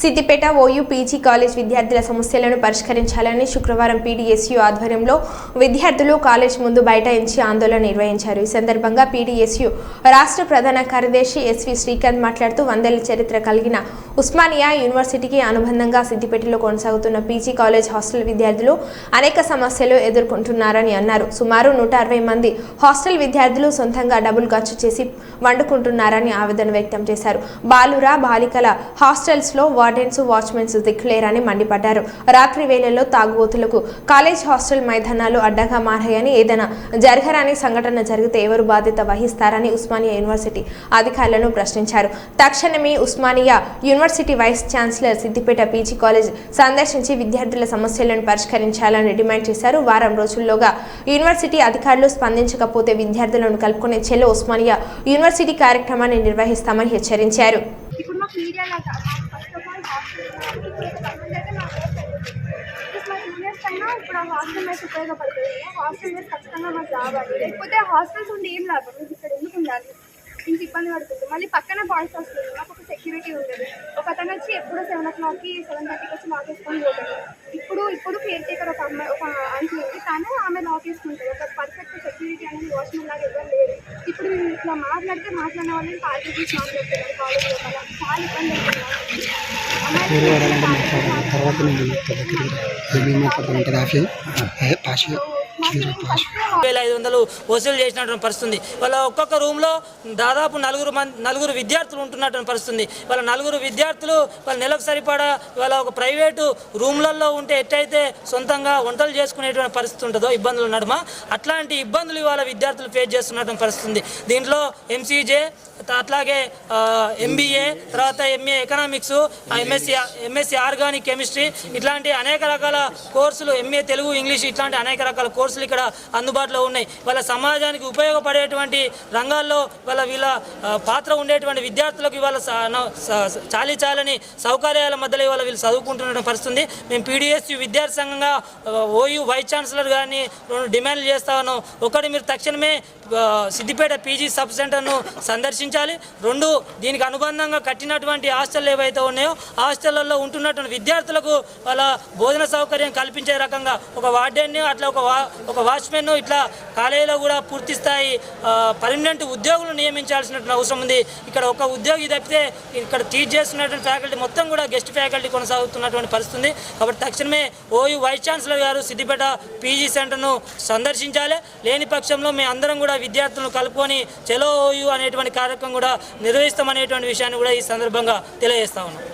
Siddipet OU PG college విద్యార్థుల సమస్యలను పరిష్కరించాలని శుక్రవారం పీడీఎస్యూ ఆధ్వర్యంలో విద్యార్థులు కాలేజ్ ముందు బైఠాయించి ఆందోళన నిర్వహించారు. ఈ సందర్భంగా పీడీఎస్యూ రాష్ట్ర ప్రధాన కార్యదర్శి ఎస్వి శ్రీకాంత్ మాట్లాడుతూ వందేళ్ళ చరిత్ర కలిగిన ఉస్మానియా యూనివర్సిటీకి అనుబంధంగా సిద్దిపేటలో కొనసాగుతున్న పీజీ కాలేజ్ హాస్టల్ విద్యార్థులు అనేక సమస్యలు ఎదుర్కొంటున్నారని అన్నారు. సుమారు నూట అరవై మంది హాస్టల్ విద్యార్థులు సొంతంగా డబ్బులు ఖర్చు చేసి వండుకుంటున్నారని ఆవేదన వ్యక్తం చేశారు. బాలుర బాలికల హాస్టల్స్లో వార్డెన్స్ వాచ్మెన్స్ దిక్కులేరని మండిపడ్డారు. రాత్రి వేళల్లో తాగుబోతులకు కాలేజ్ హాస్టల్ మైదానాలు అడ్డగా మారాయని ఏదైనా జరగరాని సంఘటన జరిగితే ఎవరు బాధ్యత వహిస్తారని ఉస్మానియా యూనివర్సిటీ అధికారులను ప్రశ్నించారు. తక్షణమే Osmania university vice chancellor Siddipet PG college సందర్శించి విద్యార్థుల సమస్యలను పరిష్కరించాలని డిమాండ్ చేశారు. వారం రోజుల్లోగా యూనివర్సిటీ అధికారులు స్పందించకపోతే విద్యార్థులను కలుపుకునే చెల్లో ఉస్మానియా యూనివర్సిటీ కార్యక్రమాన్ని నిర్వహిస్తామని హెచ్చరించారు. ఇప్పుడు మాకు మీడియా లాగా మాకు ప్లస్ మా ఇప్పుడు ఆ హాస్టల్ మెస్ ఉపయోగపడుతుంది. హాస్టల్ మెస్ ఖచ్చితంగా మాకు రావాలి. లేకపోతే హాస్టల్స్ ఉండి ఏం లాభం? మీకు ఇక్కడ ఎందుకు ఉండాలి? ఇంక ఇబ్బంది పడుతుంది. మళ్ళీ పక్కన బాయ్స్ వస్తుంది. మాకు ఒక సెక్యూరిటీ ఉండదు. ఒక అతను వచ్చి ఎప్పుడు సెవెన్ ఓ క్లాక్కి సెవెన్ థర్టీకి వచ్చి లాక్ వేసుకొని పోతాడు. ఇప్పుడు ఇప్పుడు కేర్ టేకర్ ఒక అమ్మాయి ఒక ఆంటీ ఉంది. కానీ ఆమె లాక్ వేసుకుంటుంది ఒక పర్ఫెక్ట్ సెక్యూరిటీ అనేది వాచ్మెన్ లాగా ఎవరు లేరు ఇప్పుడు మేము ఇట్లా మాట్లాడితే మాట్లాడిన వాళ్ళని పార్టీ తీసి మాట్లాడుతున్నారు కాలేజ్ లోపల చాలా ఇబ్బంది అవుతుంది వేరే ఎవరైనా వేల ఐదు వందలు వసూలు చేసినటువంటి పరిస్థితుంది. వాళ్ళ ఒక్కొక్క రూమ్లో దాదాపు నలుగురు మంది నలుగురు విద్యార్థులు ఉంటున్నటువంటి పరిస్థితుంది. వాళ్ళ నలుగురు విద్యార్థులు వాళ్ళ నెలకు సరిపడా వాళ్ళ ఒక ప్రైవేటు రూమ్లలో ఉంటే ఎట్టయితే సొంతంగా వంటలు చేసుకునేటువంటి పరిస్థితి ఉంటుందో ఇబ్బందులు నడుమ అట్లాంటి ఇబ్బందులు ఇవాళ విద్యార్థులు ఫేస్ చేస్తున్నటువంటి పరిస్థితుంది. దీంట్లో ఎంసీజే అట్లాగే ఎంబీఏ తర్వాత MA economics MSc MSc organic chemistry ఇట్లాంటి అనేక రకాల కోర్సులు ఎంఏ తెలుగు ఇంగ్లీష్ ఇట్లాంటి అనేక రకాల కోర్సులు ఇక్కడ అందుబాటులో ఉన్నాయి. వాళ్ళ సమాజానికి ఉపయోగపడేటువంటి రంగాల్లో వాళ్ళ వీళ్ళ పాత్ర ఉండేటువంటి విద్యార్థులకు ఇవాళ చాలీ చాలని సౌకర్యాల మధ్యలో ఇవాళ వీళ్ళు చదువుకుంటున్న పరిస్థితుంది. మేము పీడిఎస్యు విద్యార్థి సంఘంగా ఓయూ వైస్ ఛాన్సలర్ గారిని రెండు డిమాండ్లు చేస్తా ఉన్నాం. ఒకటి మీరు తక్షణమే సిద్దిపేట పీజీ సబ్ సెంటర్ను సందర్శించాలి. రెండు దీనికి అనుబంధంగా కట్టినటువంటి హాస్టల్ ఏవైతే ఉన్నాయో హాస్టళ్ళలో ఉంటున్నటువంటి విద్యార్థులకు వాళ్ళ భోజన సౌకర్యం కల్పించే రకంగా ఒక వార్డెన్ అట్లా ఒక వా ఒక వాచ్మెన్ ఇట్లా కాలేజీలో కూడా పూర్తి స్థాయి పర్మనెంట్ ఉద్యోగులు నియమించాల్సినటువంటి అవసరం ఉంది. ఇక్కడ ఒక ఉద్యోగి తప్పితే ఇక్కడ టీచ్ చేస్తున్నటువంటి ఫ్యాకల్టీ మొత్తం కూడా గెస్ట్ ఫ్యాకల్టీ కొనసాగుతున్నటువంటి పరిస్థితి ఉంది. కాబట్టి తక్షణమే ఓయూ వైస్ ఛాన్సలర్ గారు సిద్దిపేట పీజీ సెంటర్ను సందర్శించాలి. లేని పక్షంలో మేము అందరం కూడా విద్యార్థులను కలుపుకొని చెలో ఓయూ అనేటువంటి కార్యక్రమం కూడా నిర్వహిస్తామనేటువంటి విషయాన్ని కూడా ఈ సందర్భంగా తెలియజేస్తా ఉన్నాం.